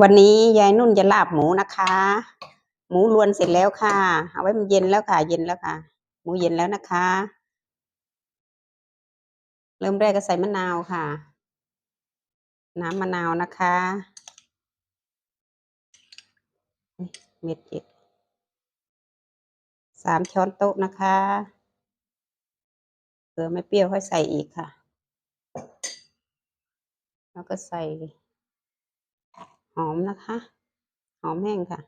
วันนี้ยายนุ่นจะลาบหมูนะคะ หมูรวนเสร็จแล้วค่ะ เอาไว้มันเย็นแล้วค่ะ เย็นแล้วค่ะ หมูเย็นแล้วนะคะ เริ่มแรกก็ใส่มะนาวค่ะ น้ำมะนาวนะคะเอ๊ะเม็ดเจ็ดสามช้อนโต๊ะนะคะเผื่อไม่เปรี้ยวค่อยใส่อีกค่ะ แล้วก็ใส่ หอมนะคะ หอมแห้งค่ะ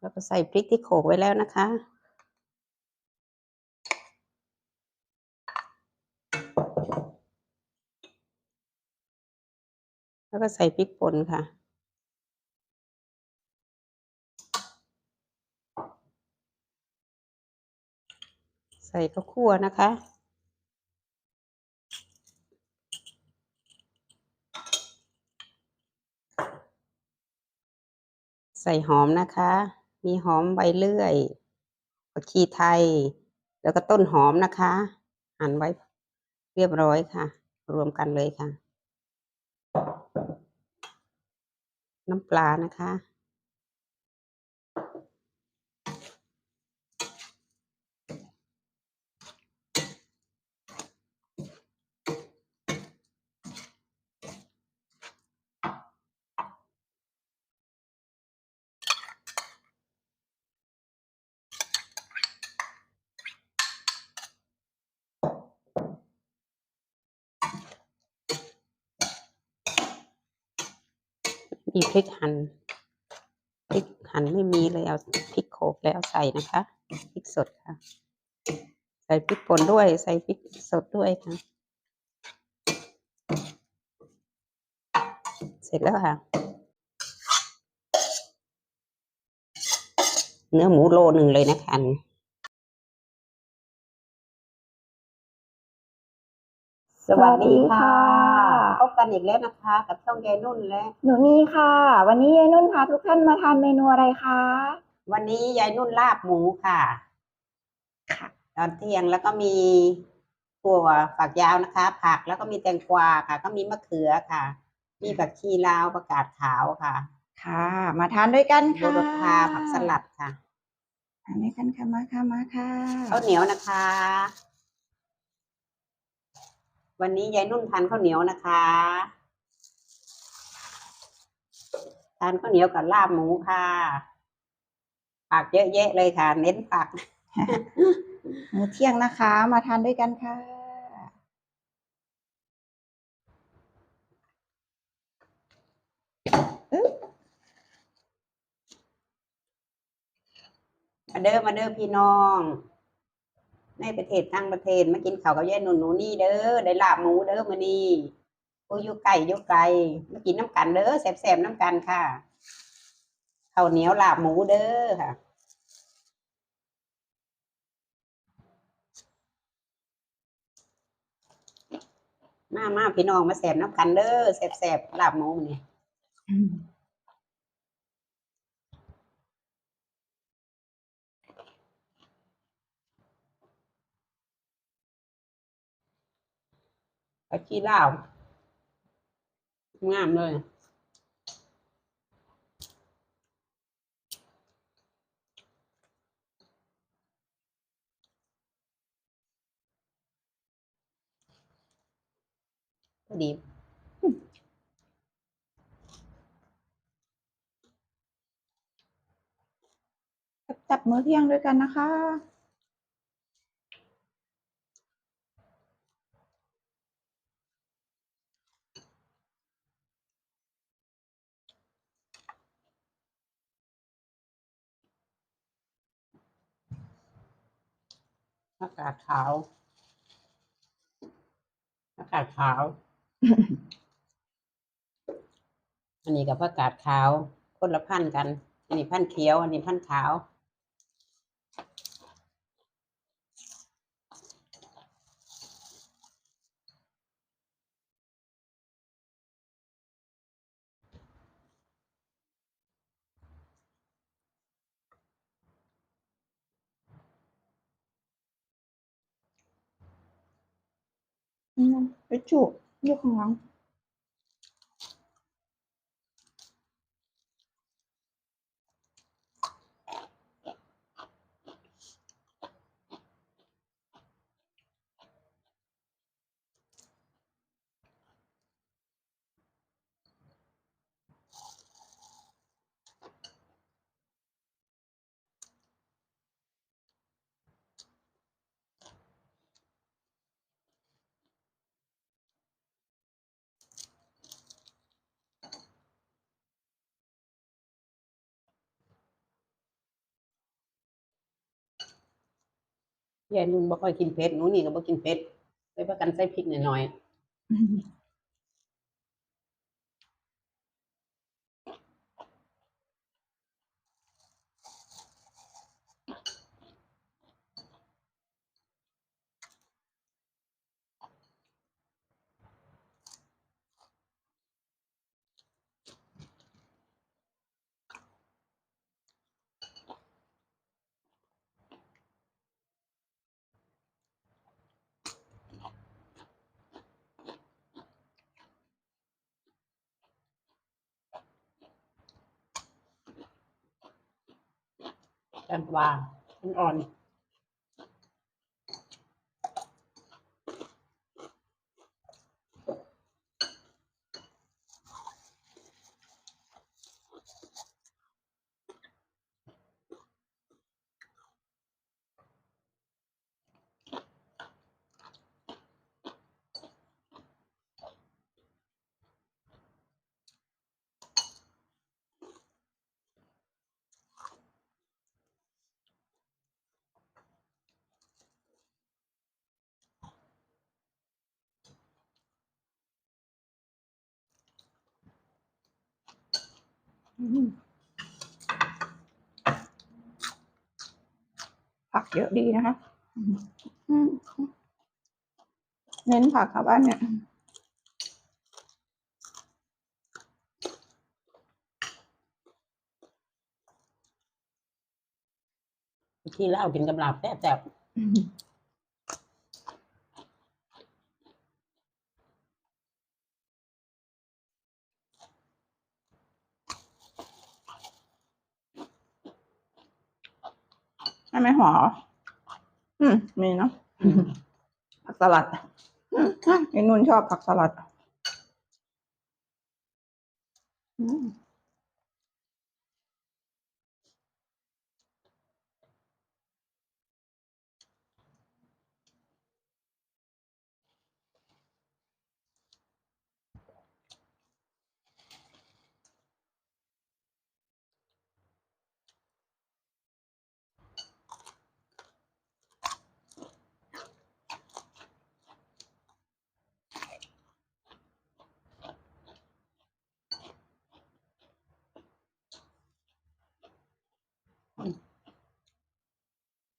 แล้วก็ใส่พริกที่โขลกไว้แล้วนะคะ แล้วก็ใส่พริกป่นค่ะใส่ข้าวคั่วนะคะ ใส่หอมนะคะ มีหอมใบเลื่อยผักชีไทย แล้วก็ต้นหอมนะคะ หั่นไว้เรียบร้อยค่ะ รวมกันเลยค่ะ น้ำปลานะคะ มีพริกหั่นพริกหั่นไม่มีเลยเอาพริกโขกแล้วใส่นะคะพริกสดค่ะ ใส่พริกป่นด้วย ใส่พริกสดด้วยค่ะ เสร็จแล้วค่ะ เนื้อหมูโลหนึ่งเลยนะคะสวัสดีค่ะ กันอีกแล้วนะคะ กับช่องยายนุ่นและ หนูนีค่ะ วันนี้ยายนุ่นพาทุกท่านมาทานเมนูอะไรคะวันนี้ยายนุ่นลาบหมูค่ะ ค่ะ ตอนเที่ยงแล้วก็มีถั่วฝักยาวนะคะ ผักแล้วก็มีแตงกวาค่ะ ก็มีมะเขือค่ะ มีผักชีลาวประกาศขาวค่ะค่ะ มาทานด้วยกันโยค่ะรพาผักสลัดค่ะทานด้วยกันค่ะมาค่ะมาค่ะ ข้าวเหนียวนะคะ วันนี้ยายนุ่นทานข้าวเหนียวนะคะ ทานข้าวเหนียวกับลาบหมูค่ะ ผักเยอะแยะเลยค่ะ เน้นผักมื้อเที่ยงนะคะ มาทานด้วยกันค่ะ มาเด้อมาเด้อพี่น้อง ในประเทศต่างประเทศมากินข้าวกับยายหนุนหนูนี่เด้อได้ลาบหมูเด้อมื้อนี้ผู้อยู่ไกลอยู่ไกลมากินน้ำกันเด้อแซ่บๆน้ำกันค่ะข้าวเหนียวลาบหมูเด้อค่ะมามาพี่น้องมาแซ่บน้ำกันเด้อแซ่บๆลาบหมูเนี้ ไปขี้ลาวงามเลยพอดีจับมื้อเที่ยงด้วยกันนะคะ อากาศขาวอากาศขาว อันนี้กับอากาศขาวคนละพันธุ์กัน อันนี้พันธุ์เขียว อันนี้พันธุ์ขาว อืมไปจุ ยายนุ่นบ่ค่อยกินเผ็ดหนูนี่ก็บ่กินเผ็ดเลยพากันใส่พริกหน่อยๆ ด้านกางมันอ่อน ผักเยอะดีนะคะอืมเน้นผักค่ะบ้านเนี่ยๆที่แล้วกินกับลาบแซ่บ ให้ไหมหออืมมีเนาะๆอืมผักสลัดอืมไอ้นุ่นชอบผักสลัดอืม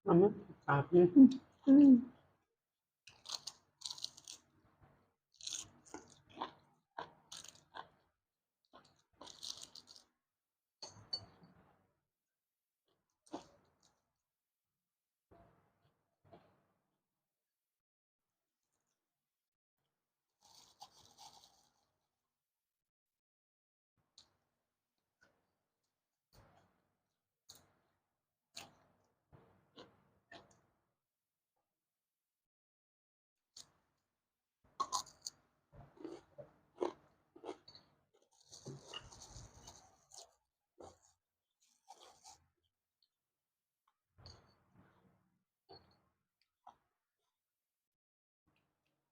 เอา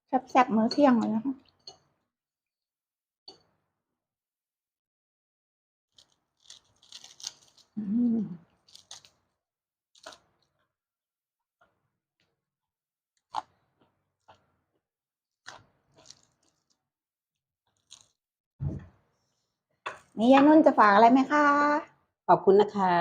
แซ่บๆมื้อเที่ยงเลยนะคะอืมนี่ยายนุ่นจะฝากอะไรไหมคะ ขอบคุณนะคะ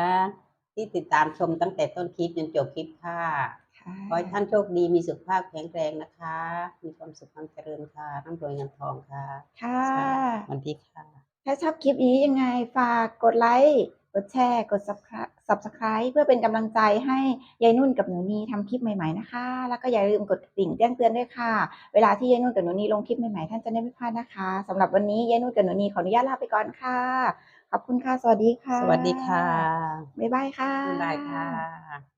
ที่ติดตามชมตั้งแต่ต้นคลิปจนจบคลิปค่ะค่ะ ขอให้ท่านโชคดีมีสุขภาพแข็งแรงนะคะ มีความสุขความเจริญค่ะร่ำรวยเงินทองค่ะค่ะสวัสดีค่ะ ถ้าชอบคลิปนี้ยังไงฝากกดไลค์กดแชร์กด Subscri- subscribe เพื่อเป็นกำลังใจให้ยายนุ่นกับหนูนีทำคลิปใหม่ๆนะคะ แล้วก็อย่าลืมกดกระดิ่งแจ้งเตือนด้วยค่ะ เวลาที่ยายนุ่นกับหนูนีลงคลิปใหม่ๆท่านจะได้ไม่พลาดนะคะสำหรับวันนี้ยายนุ่นกับหนูนีขออนุญาตลาไปก่อนค่ะขอบคุณค่ะ สวัสดีค่ะ สวัสดีค่ะ บ๊ายบายค่ะ บ๊ายบายค่ะ